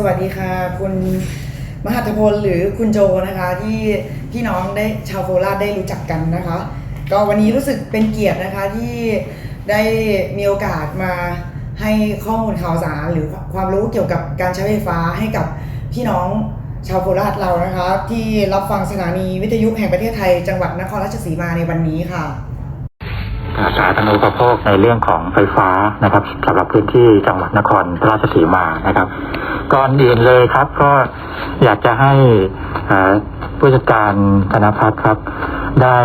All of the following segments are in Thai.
สวัสดีค่ะคุณมหัตพลหรือคุณโจนะคะที่พี่น้องได้ชาวโคราชได้รู้จักกันนะคะ ก็วันนี้รู้สึกเป็นเกียรตินะคะที่ได้มีโอกาสมาให้ข้อมูลข่าวสารหรือความรู้เกี่ยวกับการใช้ไฟฟ้าให้กับพี่น้องชาวโคราชเรานะคะ ที่รับฟังสถานีวิทยุแห่งประเทศไทย จังหวัดนครราชสีมาในวันนี้ค่ะ สาธารณูปโภคในเรื่องของไฟฟ้านะครับสำหรับพื้นที่จังหวัดนครราชสีมานะครับ ก่อนอื่นเลยครับก็อยากจะให้ผู้จัดการธนพัฒน์ครับ ได้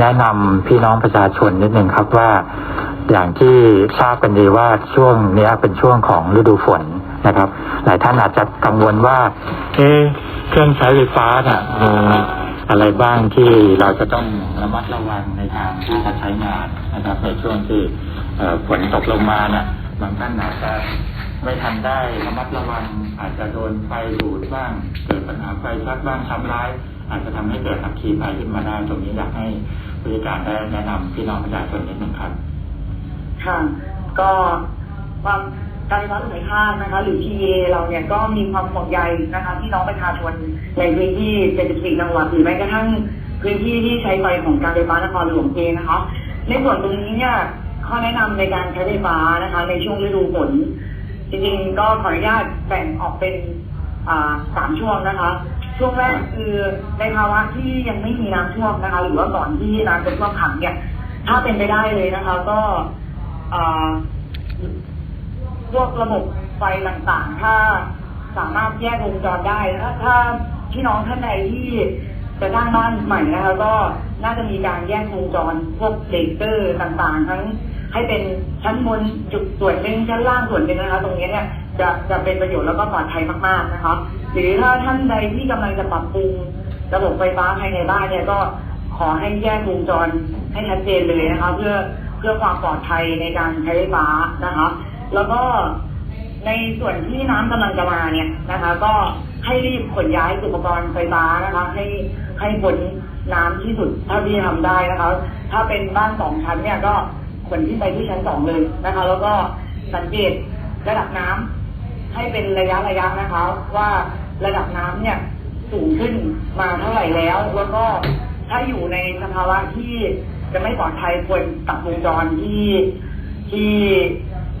แนะนำพี่น้องประชาชนนิดหนึ่งครับว่าอย่างที่ทราบกันดีว่าช่วงนี้เป็นช่วงของฤดูฝนนะครับ หลายท่านอาจจะกังวลว่า เอ๊เครื่องใช้ไฟฟ้าน่ะ อะไรบ้างที่เราจะต้องระมัดระวังในการที่จะใช้งานนะครับ ในช่วงที่ฝนตกลงมาน่ะบางท่านอาจจะไม่ทันได้ระมัดระวัง อาจจะโดนไฟดูดบ้าง เกิดปัญหาไฟช็อตบ้างทำร้าย อาจจะทำให้เกิดอัคคีภัยขึ้นมาได้ตรงนี้อยากให้ผู้จัดการได้แนะนำพี่น้องประชาชนนิดนึงครับค่ะก็ความ การไฟฟ้าส่วนภูมิภาคนะคะ หรือ PA เราเนี่ยก็มีความห่วงใยนะคะพี่น้องประชาชนในพื้นที่ 74 จังหวัดหรือแม้กระทั่งพื้นที่ที่ใช้ไฟของการไฟฟ้านครหลวงเองนะคะ ในส่วนตรงนี้เนี่ยข้อแนะนำในการใช้ไฟฟ้านะคะ ในช่วงฤดูฝนจริงๆก็ขออนุญาตแบ่งออกเป็นสามช่วงนะคะ ช่วงแรกคือในภาวะที่ยังไม่มีน้ำท่วมนะคะ หรือว่าก่อนที่น้ำจะท่วมขังเนี่ย ถ้าเป็นไปได้เลยนะคะ ก็ พวกระบบไฟต่างๆ ถ้าสามารถแยกวงจรได้ ถ้าถ้าพี่น้องท่านใดที่จะสร้างบ้านใหม่นะคะ ก็น่าจะมีการแยกวงจรพวกเลเซอร์ต่างๆ ทั้งให้เป็นชั้นบนจุดส่วนหนึ่งชั้นล่างส่วนหนึ่งนะคะ ตรงนี้เนี่ยจะจะเป็นประโยชน์แล้วก็ปลอดภัยมากๆนะคะหรือถ้าท่านใดที่กำลังจะปรับปรุงระบบไฟฟ้าภายในบ้านเนี่ยก็ขอให้แยกวงจรให้ชัดเจนเลยนะคะ เพื่อเพื่อความปลอดภัยในการใช้ไฟฟ้านะคะ แล้วก็ในส่วนที่น้ำกำลังจะมาเนี่ยนะคะ ก็ให้รีบขนย้ายอุปกรณ์ไฟฟ้านะคะ ให้ให้พ้นน้ำที่สุดเท่าที่ทำได้นะคะ ถ้าเป็นบ้านสองชั้นเนี่ยก็ขนที่ไปที่ชั้นสองเลยนะคะ แล้วก็สังเกตระดับน้ำให้เป็นระยะระยะนะคะ ว่าระดับน้ำเนี่ยสูงขึ้นมาเท่าไหร่แล้ว แล้วก็ถ้าอยู่ในสภาวะที่จะไม่ปลอดภัยควรตัดวงจรที่ที่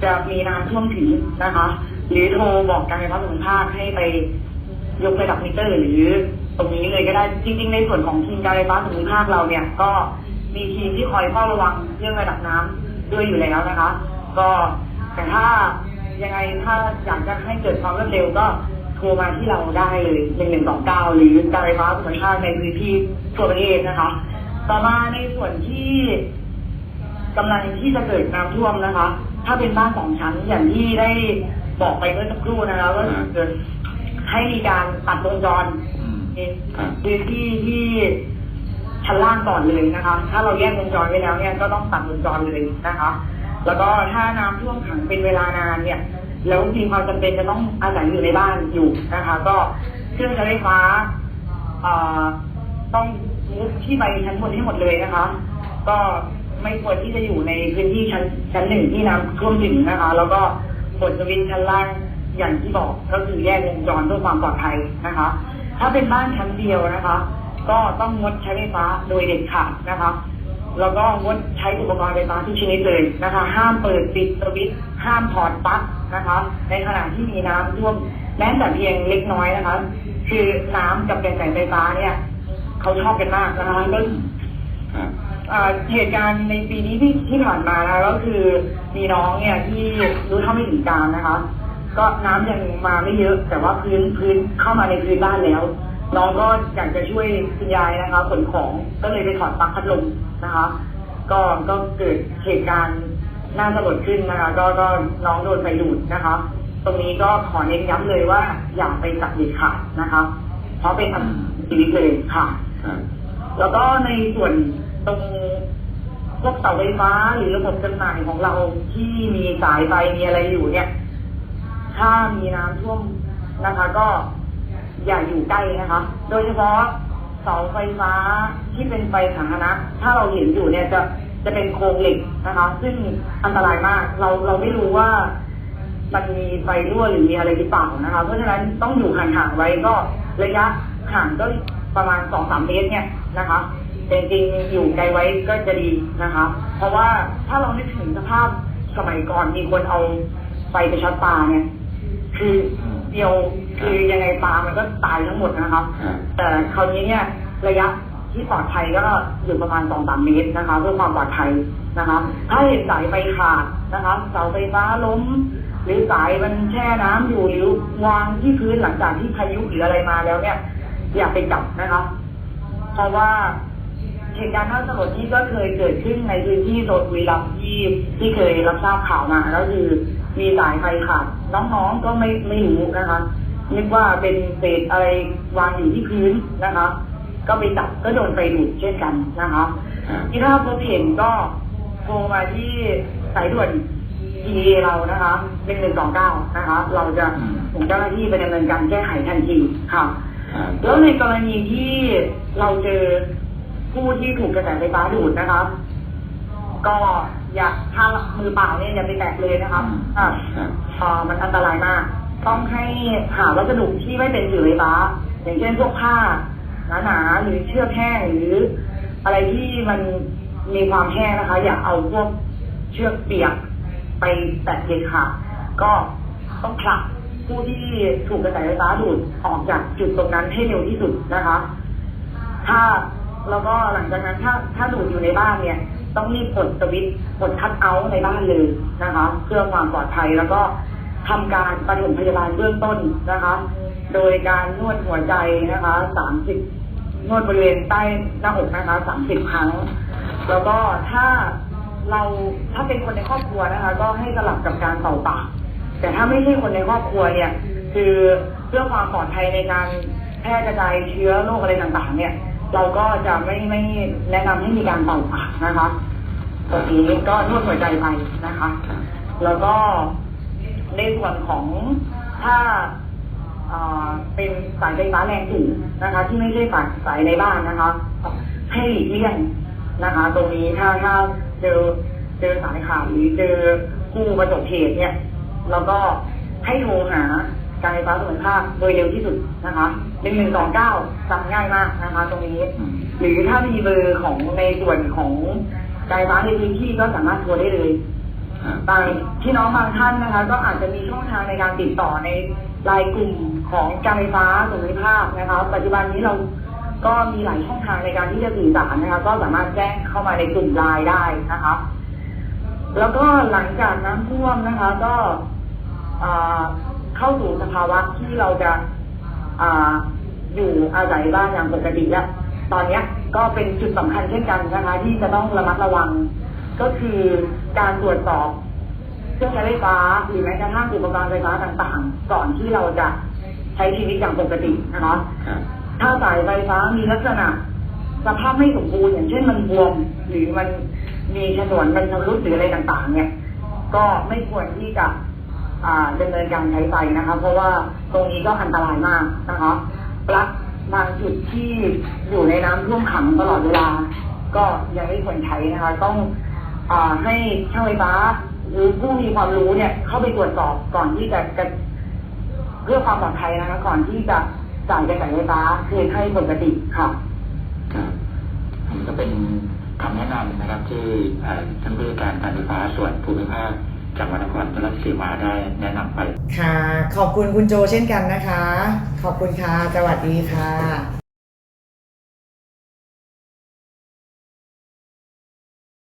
จะมีน้ำท่วมถึงนะคะ หรือโทรบอกการไฟฟ้าส่วนภาคให้ไปยกระดับมิเตอร์ หรือตรงนี้เลยก็ได้จริง ๆ ในส่วนของทีมการไฟฟ้าส่วนภาคเราเนี่ยก็มีทีมที่คอยเฝ้าระวังเรื่องระดับน้ำด้วยอยู่แล้วนะคะ ก็แต่ถ้ายังไงถ้าอยากจะให้เกิดความรวดเร็วก็โทรมาที่เราได้เลยหนึ่งหนึ่งสองเก้าหรือการไฟฟ้าส่วนภูมิภาคในพื้นที่ทั่วประเทศนะคะ ต่อมาในส่วนที่กำลังที่จะเกิดน้ำท่วมนะคะ ถ้าเป็นบ้านสองชั้นอย่างที่ได้บอกไปเมื่อสักครู่นะคะก็คือให้มีการตัดวงจรอืมในครับพื้นที่ที่ชั้นล่างก่อนเลยนะคะ ถ้าเราแยกวงจรไว้แล้วเนี่ยก็ต้องตัดวงจรเลยนะคะ แล้วก็ถ้าน้ำท่วมขังเป็นเวลานานเนี่ย แล้วมีความจำเป็นจะต้องอาศัยอยู่ในบ้านอยู่นะคะ ก็เครื่องใช้ไฟฟ้าเอ่อต้องมุดที่ไปชั้นบนให้หมดเลยนะคะ ก็ ไม่ควรที่จะอยู่ในพื้นที่ชั้นชั้นหนึ่งที่น้ำท่วมถึงนะคะ แล้วก็กดสวิตช์ชั้นล่างอย่างที่บอกก็คือแยกวงจรเพื่อความปลอดภัยนะคะ ถ้าเป็นบ้านชั้นเดียวนะคะ ก็ต้องงดใช้ไฟฟ้าโดยเด็ดขาดนะคะแล้วก็งดใช้อุปกรณ์ไฟฟ้าทุกชนิดเลยนะคะ ห้ามเปิดปิดสวิตช์ห้ามถอดปลั๊กนะคะ ในขณะที่มีน้ำท่วมแม้แต่เพียงเล็กน้อยนะคะ คือน้ำกับแกนสายไฟฟ้าเนี่ย เขาชอบกันมากนะคะ เหตุการณ์ในปีนี้ที่ที่ผ่านมานะก็คือมีน้องเนี่ยที่รู้เท่าไม่ถึงการนะคะ ก็น้ำยังมาไม่เยอะ แต่ว่าพื้นพื้นเข้ามาในพื้นบ้านแล้ว น้องก็อยากจะช่วยคุณยายนะคะขนของก็เลยไปถอดปลั๊กพัดลมนะคะ ก็ก็เกิดเหตุการณ์น่าสลดขึ้นนะคะ ก็ก็น้องโดนไฟดูดนะคะ ตรงนี้ก็ขอเน้นย้ำเลยว่าอย่าไปจับเด็ดขาดนะคะ เพราะเป็นอันตรายชีวิตเลยค่ะครับแล้วก็ในส่วน ตรงพวกเสาไฟฟ้าหรือระบบจำหน่ายของเราที่มีสายไฟมีอะไรอยู่เนี่ย ถ้ามีน้ำท่วมนะคะ ก็อย่าอยู่ใกล้นะคะ โดยเฉพาะเสาไฟฟ้าที่เป็นไฟสาธารณะถ้าเราเห็นอยู่เนี่ยจะจะเป็นโครงเหล็กนะคะ ซึ่งอันตรายมาก เราเราไม่รู้ว่ามันมีไฟรั่วหรือมีอะไรหรือเปล่านะคะ เพราะฉะนั้นต้องอยู่ห่างๆไว้ก็ระยะห่างก็ประมาณสองสามเมตรเนี่ยนะคะ จริงๆอยู่ไกลไว้ก็จะดีนะคะ เพราะว่าถ้าเรานึกถึงสภาพสมัยก่อนมีคนเอาไฟไปช็อตปลาเนี่ยคือเดียวคือยังไงปลามันก็ตายทั้งหมดนะครับ แต่คราวนี้เนี่ยระยะที่ปลอดภัยก็อยู่ประมาณสองสามเมตรนะคะ เพื่อความปลอดภัยนะคะถ้าเห็นสายไฟขาดนะคะเสาไฟฟ้าล้ม หรือสายมันแช่น้ำอยู่หรือวางที่พื้นหลังจากที่พายุหรืออะไรมาแล้วเนี่ย อย่าไปจับนะคะเพราะว่า เหตุการณ์น่าสลดที่ก็เคยเกิดขึ้นในพื้นที่โซนบุรีรัมย์ที่ที่เคยรับทราบข่าวมาก็คือมีสายไฟขาดน้องๆก็ไม่ไม่รู้นะคะนึกว่าเป็นเศษอะไรวางอยู่ที่พื้นนะคะ ก็ไปจับก็โดนไฟดูดเช่นกันนะคะที่ถ้าพบเห็นก็โทรมาที่สายด่วน PA เรานะคะเป็นหนึ่งสองเก้านะคะ เราจะส่งเจ้าหน้าที่ไปดำเนินการแก้ไขทันทีค่ะครับแล้วในกรณีที่เราเจอ ผู้ที่ถูกกระแสไฟฟ้าดูดนะคะก็อย่าถ้ามือเปล่าเนี่ยอย่าไปแตะเลยนะคะอ่าครับเอ่อมันอันตรายมาก ต้องให้หาวัสดุที่ไม่เป็นสื่อไฟฟ้า อย่างเช่นพวกผ้าหนาๆหรือเชือกแห้งหรือ อะไรที่มันมีความแห้งนะคะ อย่าเอาพวกเชือกเปียกไปแตะเด็ดขาดก็ต้องผลักผู้ที่ถูกกระแสไฟฟ้าดูดออกจากจุดตรงนั้นให้เร็วที่สุดนะคะ ถ้า แล้วก็หลังจากนั้นถ้าถ้าดูดอยู่ในบ้านเนี่ย ต้องรีบกดสวิตช์กดคัทเอาท์ในบ้านเลยนะคะ เพื่อความปลอดภัยแล้วก็ทำการปฐมพยาบาลเบื้องต้นนะคะ โดยการนวดหัวใจนะคะสามสิบนวดบริเวณใต้หน้าอกนะคะสามสิบครั้ง แล้วก็ถ้าเราถ้าเป็นคนในครอบครัวนะคะ ก็ให้สลับกับการเป่าปากแต่ถ้าไม่ใช่คนในครอบครัวเนี่ย คือเพื่อความปลอดภัยในการแพร่กระจายเชื้อโรคอะไรต่างๆ เนี่ย เราก็จะไม่ไม่แนะนำให้มีการเป่าปากนะคะตรงนี้ก็นวดหัวใจไปนะคะ แล้วก็ในส่วนของถ้าเอ่อเป็นสายไฟฟ้าแรงสูงนะคะ ที่ไม่ใช่สายสายในบ้านนะคะ ให้หลีกเลี่ยงนะคะ ตรงนี้ถ้าถ้าเจอเจอสายขาดหรือเจอผู้ประสบเหตุเนี่ย แล้วก็ให้โทรหา การไฟฟ้าส่วนภาคโดยเร็วที่สุดนะคะหนึ่งหนึ่งสองเก้าจำง่ายมากนะคะ ตรงนี้อืมหรือถ้ามีเบอร์ของในส่วนของการไฟฟ้าในพื้นที่ก็สามารถโทรได้เลยครับบางพี่น้องบางท่านนะคะ ก็อาจจะมีช่องทางในการติดต่อในรายกลุ่มของการไฟฟ้าส่วนภูมิภาคนะคะ ปัจจุบันนี้เราก็มีหลายช่องทางในการที่จะสื่อสารนะคะ ก็สามารถแจ้งเข้ามาในกลุ่มไลน์ได้นะคะ แล้วก็หลังจากน้ำท่วมนะคะ ก็อ่า เข้าสู่สภาวะที่เราจะอ่าอยู่อาศัยบ้านอย่างปกติแล้วตอนเนี้ยก็เป็นจุดสำคัญเช่นกันนะคะที่จะต้องระมัดระวัง ก็คือการตรวจสอบเครื่องใช้ไฟฟ้าหรือแม้กระทั่งอุปกรณ์ไฟฟ้าต่างๆ ก่อนที่เราจะใช้ชีวิตอย่างปกตินะคะครับถ้าสายไฟฟ้ามีลักษณะสภาพไม่สมบูรณ์อย่างเช่นมันบวมหรือมันมีฉนวนมันชำรุดหรืออะไรต่างๆ เนี่ย ก็ไม่ควรที่จะอ่า ดำเนินการใช้ไฟนะคะ เพราะว่าตรงนี้ก็อันตรายมากนะคะปลั๊กบางจุดที่อยู่ในน้ำท่วมขังตลอดเวลา ก็ยังไม่ควรใช้นะคะ ต้องอให้ช่างไฟฟ้าหรือผู้มีความรู้เนี่ย เข้าไปตรวจสอบก่อนที่จะจะเพื่อความปลอดภัยนะคะ ก่อนที่จะจ่ายกระแสไฟฟ้าคืนให้ปกติค่ะครับอันนี้ก็เป็นคำแนะนำนะครับที่ท่านผู้การการไฟฟ้าส่วนภูมิภาค จังหวัดนครราชสีมาได้แนะนำไป ค่ะ ขอบคุณคุณโจเช่นกันนะคะ ขอบคุณค่ะ สวัสดีค่ะ